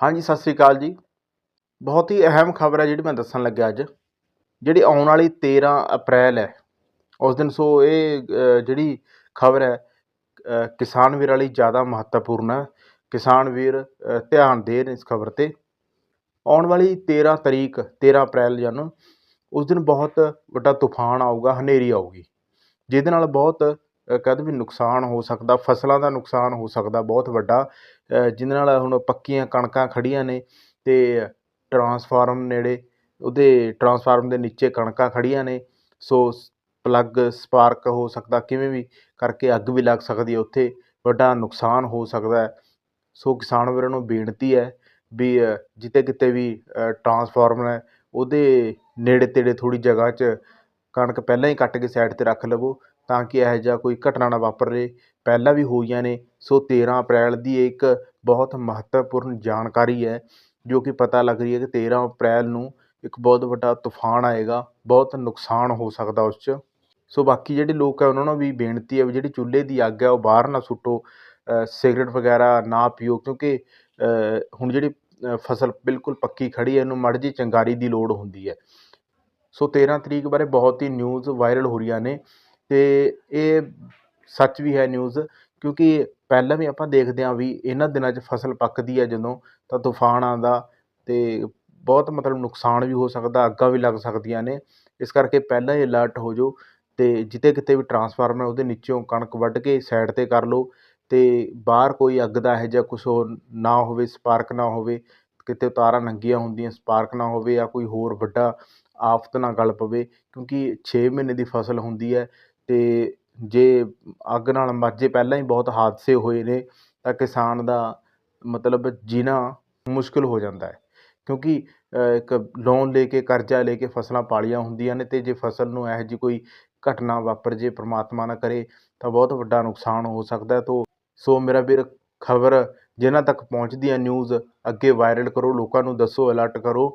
ਹਾਂਜੀ, ਸਤਿ ਸ੍ਰੀ ਅਕਾਲ ਜੀ। ਬਹੁਤ ਹੀ ਅਹਿਮ ਖਬਰ ਹੈ ਜਿਹੜੀ ਮੈਂ ਦੱਸਣ ਲੱਗਿਆ ਅੱਜ। ਜਿਹੜੀ ਆਉਣ ਵਾਲੀ 13 ਅਪ੍ਰੈਲ ਹੈ, ਉਸ ਦਿਨ ਸੋ ਇਹ ਜਿਹੜੀ ਖਬਰ ਹੈ ਕਿਸਾਨ ਵੀਰਾਂ ਲਈ ਜ਼ਿਆਦਾ ਮਹੱਤਵਪੂਰਨ ਹੈ। ਕਿਸਾਨ ਵੀਰ ਧਿਆਨ ਦੇਣ ਇਸ ਖਬਰ ਤੇ। ਆਉਣ ਵਾਲੀ 13 ਤਰੀਕ 13 ਅਪ੍ਰੈਲ ਜਨ ਉਸ ਦਿਨ ਬਹੁਤ ਵੱਡਾ ਤੂਫਾਨ ਆਊਗਾ, ਹਨੇਰੀ ਆਊਗੀ। ਜਿਹਦੇ ਨਾਲ ਬਹੁਤ ਅ, ਕਹਿ ਦਓ ਵੀ ਨੁਕਸਾਨ ਹੋ ਸਕਦਾ ਫਸਲਾਂ ਦਾ ਨੁਕਸਾਨ ਹੋ ਸਕਦਾ ਬਹੁਤ ਵੱਡਾ ਜਿਹਦੇ ਨਾਲ ਹੁਣ ਪੱਕੀਆਂ ਕਣਕਾਂ ਖੜ੍ਹੀਆਂ ਨੇ ਅਤੇ ਟਰਾਂਸਫਾਰਮ ਨੇੜੇ ਉਹਦੇ ਟਰਾਂਸਫਾਰਮ ਦੇ ਨੀਚੇ ਕਣਕਾਂ ਖੜ੍ਹੀਆਂ ਨੇ ਸੋ ਪਲੱਗ ਸਪਾਰਕ ਹੋ ਸਕਦਾ ਕਿਵੇਂ ਵੀ ਕਰਕੇ ਅੱਗ ਵੀ ਲੱਗ ਸਕਦੀ ਹੈ ਉੱਥੇ ਵੱਡਾ ਨੁਕਸਾਨ ਹੋ ਸਕਦਾ ਸੋ ਕਿਸਾਨ ਵੀਰਾਂ ਨੂੰ ਬੇਨਤੀ ਹੈ ਵੀ ਜਿੱਥੇ ਕਿਤੇ ਵੀ ਟਰਾਂਸਫਾਰਮਰ ਹੈ ਉਹਦੇ ਨੇੜੇ ਤੇੜੇ ਥੋੜ੍ਹੀ ਜਗ੍ਹਾ 'ਚ ਕਣਕ ਪਹਿਲਾਂ ਹੀ ਕੱਟ ਕੇ ਸਾਈਡ 'ਤੇ ਰੱਖ ਲਵੋ ਤਾਂ ਕਿ ਇਹੋ ਜਿਹਾ ਕੋਈ ਘਟਨਾ ਨਾ ਵਾਪਰੇ ਪਹਿਲਾਂ ਵੀ ਹੋਈਆਂ ਨੇ, ਸੋ 13 ਅਪ੍ਰੈਲ ਦੀ ਇਹ ਇੱਕ ਬਹੁਤ ਮਹੱਤਵਪੂਰਨ ਜਾਣਕਾਰੀ ਹੈ, ਜੋ ਕਿ ਪਤਾ ਲੱਗ ਰਹੀ ਹੈ ਕਿ 13 ਅਪ੍ਰੈਲ ਨੂੰ ਇੱਕ ਬਹੁਤ ਵੱਡਾ ਤੂਫਾਨ ਆਏਗਾ, ਬਹੁਤ ਨੁਕਸਾਨ ਹੋ ਸਕਦਾ ਉਸ 'ਚ। ਸੋ ਬਾਕੀ ਜਿਹੜੇ ਲੋਕ ਹੈ ਉਹਨਾਂ ਨੂੰ ਵੀ ਬੇਨਤੀ ਹੈ ਵੀ ਜਿਹੜੀ ਚੁੱਲ੍ਹੇ ਦੀ ਅੱਗ ਹੈ ਉਹ ਬਾਹਰ ਨਾ ਸੁੱਟੋ ਸਿਗਰਟ ਵਗੈਰਾ ਨਾ ਪੀਓ, ਕਿਉਂਕਿ ਹੁਣ ਜਿਹੜੀ ਫਸਲ ਬਿਲਕੁਲ ਪੱਕੀ ਖੜੀ ਹੈ, ਇਹਨੂੰ ਮਾੜੀ ਜਿਹੀ ਚੰਗਾਰੀ ਦੀ ਲੋੜ ਹੁੰਦੀ ਹੈ। ਸੋ 13 ਤਰੀਕ ਬਾਰੇ ਬਹੁਤ ਹੀ ਨਿਊਜ਼ ਵਾਇਰਲ ਹੋ ਰਹੀਆਂ ਨੇ ਅਤੇ ਇਹ ਸੱਚ ਵੀ ਹੈ ਨਿਊਜ਼ ਕਿਉਂਕਿ ਪਹਿਲਾਂ ਵੀ ਆਪਾਂ ਦੇਖਦੇ ਹਾਂ ਵੀ ਇਹਨਾਂ ਦਿਨਾਂ 'ਚ ਫਸਲ ਪੱਕਦੀ ਹੈ ਜਦੋਂ ਤਾਂ ਤੂਫਾਨ ਆਉਂਦਾ ਅਤੇ ਬਹੁਤ ਮਤਲਬ ਨੁਕਸਾਨ ਵੀ ਹੋ ਸਕਦਾ, ਅੱਗਾਂ ਵੀ ਲੱਗ ਸਕਦੀਆਂ ਨੇ। ਇਸ ਕਰਕੇ ਪਹਿਲਾਂ ਹੀ ਅਲਰਟ ਹੋ ਜਾਓ ਅਤੇ ਜਿੱਥੇ ਕਿਤੇ ਵੀ ਟਰਾਂਸਫਾਰਮਰ ਉਹਦੇ ਨੀਚੋਂ ਕਣਕ ਵੱਢ ਕੇ ਸਾਈਡ 'ਤੇ ਕਰ ਲਓ ਅਤੇ ਬਾਹਰ ਕੋਈ ਅੱਗ ਦਾ ਇਹੋ ਜਿਹਾ ਕੁਛ ਹੋਰ ਨਾ ਹੋਵੇ ਸਪਾਰਕ ਨਾ ਹੋਵੇ ਕਿਤੇ ਤਾਰਾਂ ਨੰਗੀਆਂ ਹੁੰਦੀਆਂ ਸਪਾਰਕ ਨਾ ਹੋਵੇ ਜਾਂ ਕੋਈ ਹੋਰ ਵੱਡਾ ਆਫਤ ਨਾ ਗਲ ਪਵੇ ਕਿਉਂਕਿ ਛੇ ਮਹੀਨੇ ਦੀ ਫਸਲ ਹੁੰਦੀ ਹੈ ਅਤੇ ਜੇ ਅੱਗ ਨਾਲ ਮਾਝੇ ਪਹਿਲਾਂ ਹੀ ਬਹੁਤ ਹਾਦਸੇ ਹੋਏ ਨੇ ਤਾਂ ਕਿਸਾਨ ਦਾ ਮਤਲਬ ਜੀਣਾ ਮੁਸ਼ਕਿਲ ਹੋ ਜਾਂਦਾ ਹੈ। ਕਿਉਂਕਿ ਅ, ਇੱਕ ਲੋਨ ਲੈ ਕੇ ਕਰਜ਼ਾ ਲੈ ਕੇ ਫਸਲਾਂ ਪਾਲੀਆਂ ਹੁੰਦੀਆਂ ਨੇ ਅਤੇ ਜੇ ਫਸਲ ਨੂੰ ਇਹੋ ਜਿਹੀ ਕੋਈ ਘਟਨਾ ਵਾਪਰ ਜੇ ਪ੍ਰਮਾਤਮਾ ਨਾ ਕਰੇ ਤਾਂ ਬਹੁਤ ਵੱਡਾ ਨੁਕਸਾਨ ਹੋ ਸਕਦਾ ਤੋ ਸੋ ਮੇਰਾ ਵੀਰ ਖਬਰ ਜਿਨ੍ਹਾਂ ਤੱਕ ਪਹੁੰਚਦੀ ਹੈ ਨਿਊਜ਼ ਅੱਗੇ ਵਾਇਰਲ ਕਰੋ ਲੋਕਾਂ ਨੂੰ ਦੱਸੋ ਅਲਰਟ ਕਰੋ।